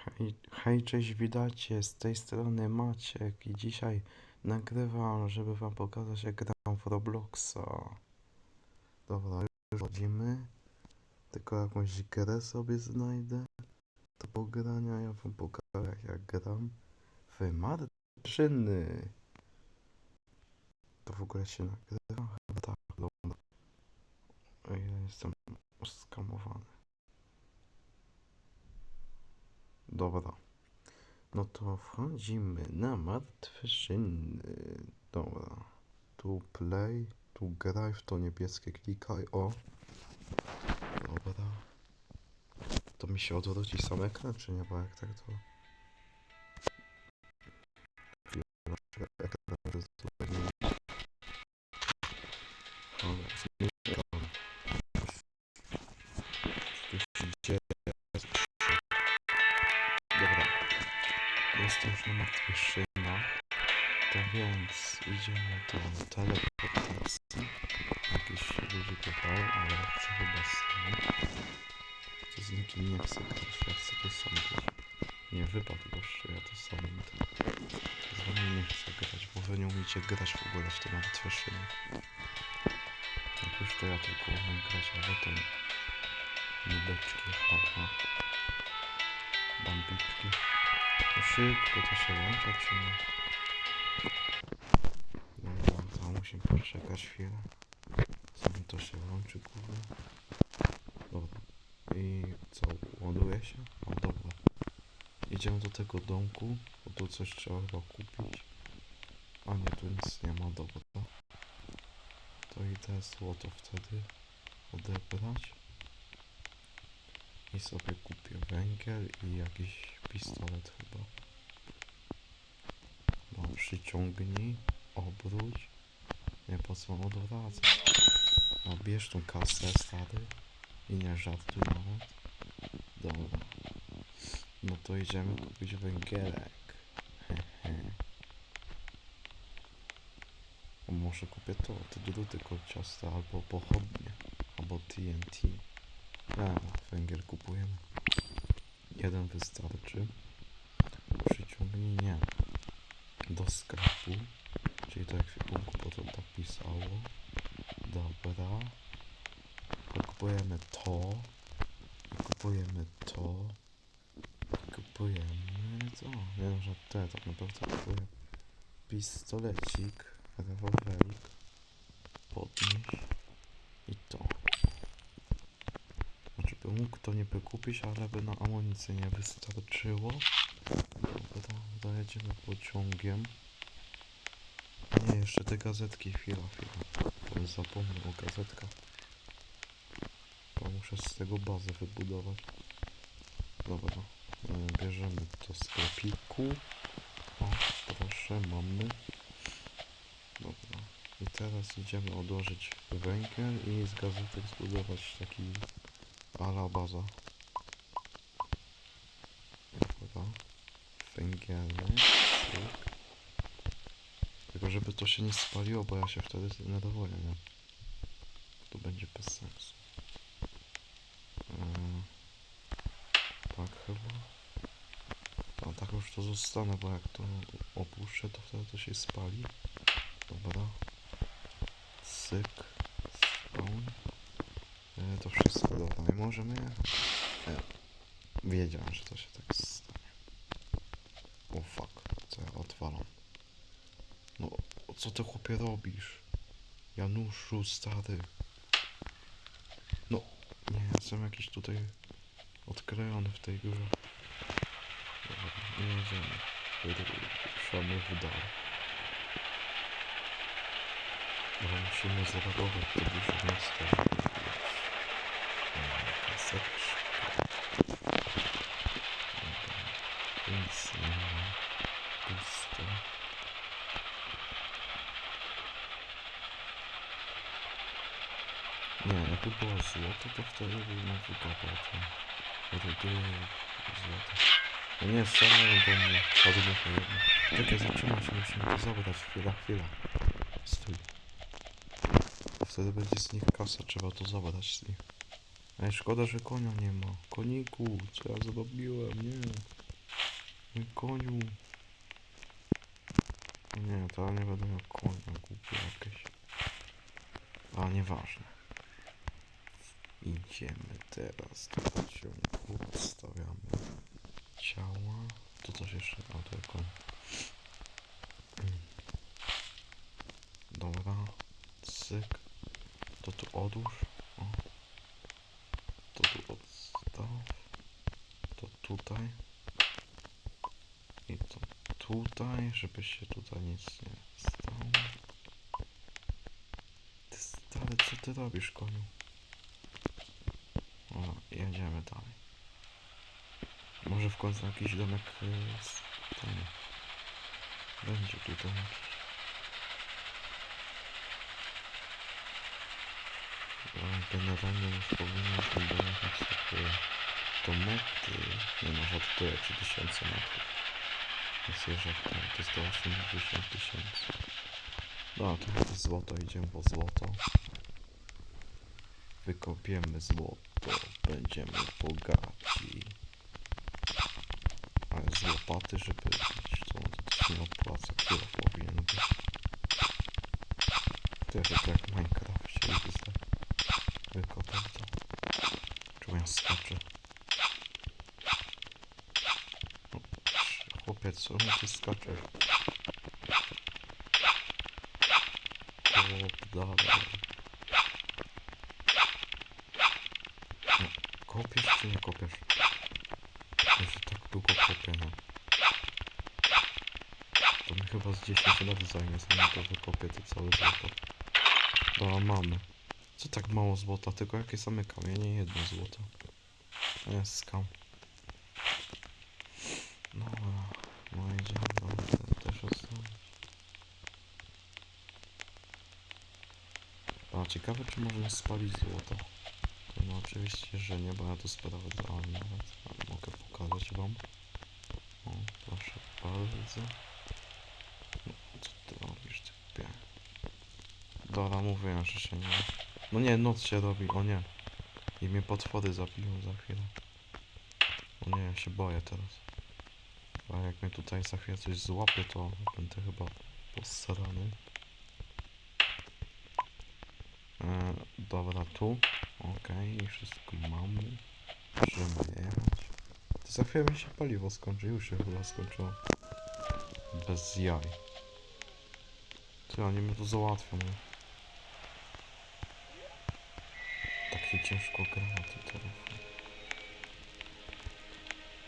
Hej, hej, cześć, witajcie, z tej strony Maciek i dzisiaj nagrywam, żeby wam pokazać jak gram w Robloxa. Dobra, już chodzimy, tylko jakąś grę sobie znajdę do pogrania, ja wam pokażę jak ja gram w Marczyny. To w ogóle się nagrywa? Chyba tak, dobra. Ja jestem oskamowany. Dobra. No to wchodzimy na martwe szyny. Dobra. Tu play, tu graj w to niebieskie, klikaj. O. Dobra. To mi się odwróci sam ekran, czy nie? Bo jak tak to... Jestem już na martwych szynach. To więc idziemy do teleportacji. Jakiś ludzie pytają, ale chcę chyba sam. To z nikim nie chcę grać, ja chcę to sam. Nie wypadł gościu, ja to sam idę. Z wami nie chcę grać, bo wy nie umiecie grać w ogóle w martwe szyny. Jak już to ja tylko umiem grać, a wy to nubeczki, haha. Bambiczki. To szybko to się łącza, czy nie? Dobra, to musimy poczekać chwilę. Zanim to się łączy, kurde. Dobra. I co, ładuje się? O, dobra. Idziemy do tego domku, bo tu coś trzeba chyba kupić. A nie, tu nic nie ma, dobra. To idę złoto wtedy odebrać. I sobie kupię węgiel i jakiś pistolet chyba. No, przyciągnij, obróć. Nie po co mam odwracać. No, bierz tą kasę, stary. I nie żartuj nawet. Dobra. No to idziemy kupić węgielek. Może kupię to, te druty kolciaste, albo pochodnie, albo TNT. A, węgiel kupujemy. Jeden wystarczy. Przyciągnij nie. Do sklepu. Czyli do ekwipunku, bo to tak pisało. Dobra. Kupujemy to. Kupujemy to. Kupujemy co? Nie wiem, że te tak naprawdę kupuję. Pistolecik, rewolwerik. Podnieś. I to. By mógł to nie wykupić, ale by na amunicję nie wystarczyło. Dobra, dojedziemy pociągiem. Nie, jeszcze te gazetki, chwila, chwila. Zapomnę o gazetkach. Bo muszę z tego bazę wybudować. Dobra, e, bierzemy do sklepiku. O, proszę, mamy. Dobra. I teraz idziemy odłożyć węgiel i z gazetek zbudować taki ala baza. Dobra. Węgielny. cyk. Tylko żeby to się nie spaliło, bo ja się wtedy zdenerwuję, nie? To będzie bez sensu. Eee, tak chyba. A tak już to zostanę, bo jak to opuszczę, to wtedy to się spali. Dobra. Syk. Spawn. E, I możemy. E, wiedziałem, że to się tak stanie. O fuck. Co ja odwalam? No, co ty chłopie robisz? Januszu, stary. No, nie, jestem jakiś tutaj odklejony w tej. Dobra, nie jedziemy. Ruszamy w dal. Ale musimy zareagować to duże miasto, żeby Dobra, kaseczka. Dobra, Nic nie ma. Pusto. Nie, jakby było złoto, to wtedy bym wykopał to rudy, złoto. No nie, strzelają do mnie. Ładunок na jedno. Czekaj, zatrzymaj się, musimy to zabrać. Chwila, chwila. Stój. Wtedy będzie z nich kasa, trzeba to zabrać z nich. Ej, szkoda, że konia nie ma. Koniku, co ja zrobiłem? Nie. Mój koniu. Nie, to nie będę miał konia, głupie jakieś. A nieważne. Idziemy teraz do pociągu, odstawiamy ciała. To coś jeszcze, koń. Mm. Dobra, cyk. To tu odłóż. O. To tu odstaw. To tutaj. I to tutaj, żeby się tutaj nic nie stało. Ty stary, co ty robisz, koniu? O, jedziemy dalej. Może w końcu jakiś domek y, z ten. Będzie tutaj jakiś. No, Generalnie już powinniśmy dojechać sobie do mety. Nie no, żartuję, 3000 metrów. Więc jeżeli tam, to jest do 80 tysięcy. No, to jest złoto, idziemy po złoto. Wykopiemy złoto, będziemy bogaci. Ale z łopaty, żeby robić to, to się nie opłaca, kilo powinien być. To jest jak w Minecrafcie tutaj wykopał to. Czemu ja skaczę? No, Chłopiec, czemu ty skaczesz? Kop dalej. No, kopiesz czy nie kopiesz? Ja się tak długo kopię, no. To mi chyba z 10 lat zajmie, zanim to wykopię to całe złoto. Dobra, mamy. Co tak mało złota? Tylko jakie same kamienie jedno złoto. To jest skam. No, no idziemy, no, ten też ostatni. A ciekawe, czy można spalić złoto. No oczywiście, że nie, bo ja to sprawdzałem nawet. Ale mogę pokazać wam. O, proszę bardzo. No, co ty robisz, ty pie? Dobra, mówiłem, że się nie... No nie, noc się robi, o nie. I mnie potwory zabiją za chwilę. O nie, ja się boję teraz. A jak mnie tutaj za chwilę coś złapie, to będę chyba posrany. E, dobra, tu. Okej, wszystko mamy. Możemy jechać. To za chwilę mi się paliwo skończy, już się chyba skończyło. Bez jaj. Ty, oni mnie tu załatwią, nie? Tak się ciężko gra na tym.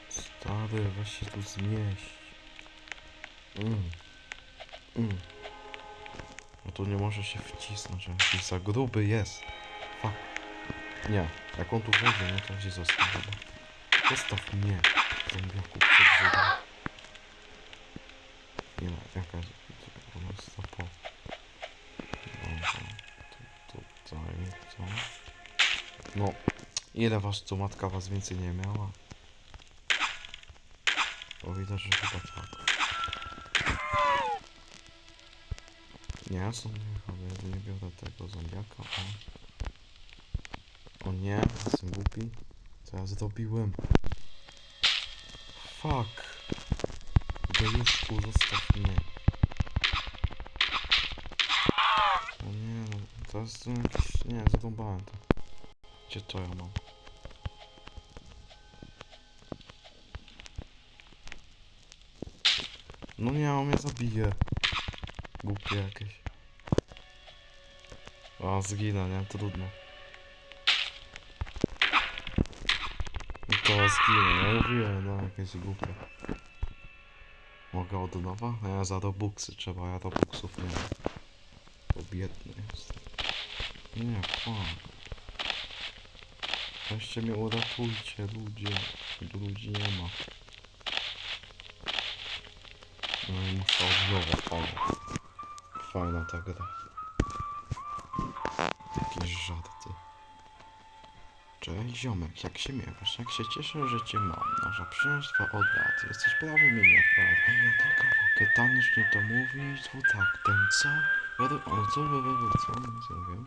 Stary, weź się tu zmieść. Mm. Mm. No tu nie może się wcisnąć, on za gruby jest. Fuck. Nie, jak on tu wejdzie, no to się zostaw chyba. Zostaw mnie, zombiaku przed drzwiami. Nie ma, jaka ona po. Dobra, tu, tutaj, co? No, ile was tu matka was więcej nie miała? Bo widać, że chyba tak. Nie, są nie, nie biorę tego zombiaka, o. O nie, jestem głupi. Co ja zrobiłem? Fuck. Dejuszku, zostaw mnie. O nie, no, to jest tu jakiś... Nie, zarąbałem to. Gdzie to ja mam? No nie, on mnie zabije. Głupie jakieś. A, zginę, nie? Trudno. I to zginę, ja mówiłem, no jakieś głupie. Mogę od nowa? No ja za Robuxy trzeba, ja Robuxów nie mam. Bo biedny jestem. Nie, fuck. Weźcie mnie uratujcie, ludzie. Tu ludzi nie ma. No i muszę od nowa, fajna. Fajna ta gra. Jakieś żarty. Cześć ziomek, jak się miewasz? Jak się cieszę, że cię mam. Nasza przyjaźń od lat. Jesteś prawie mnie nie prawie. Ja taka mogę tanecznie to mówić dwutaktem, co? O, co, co, co, co mówię?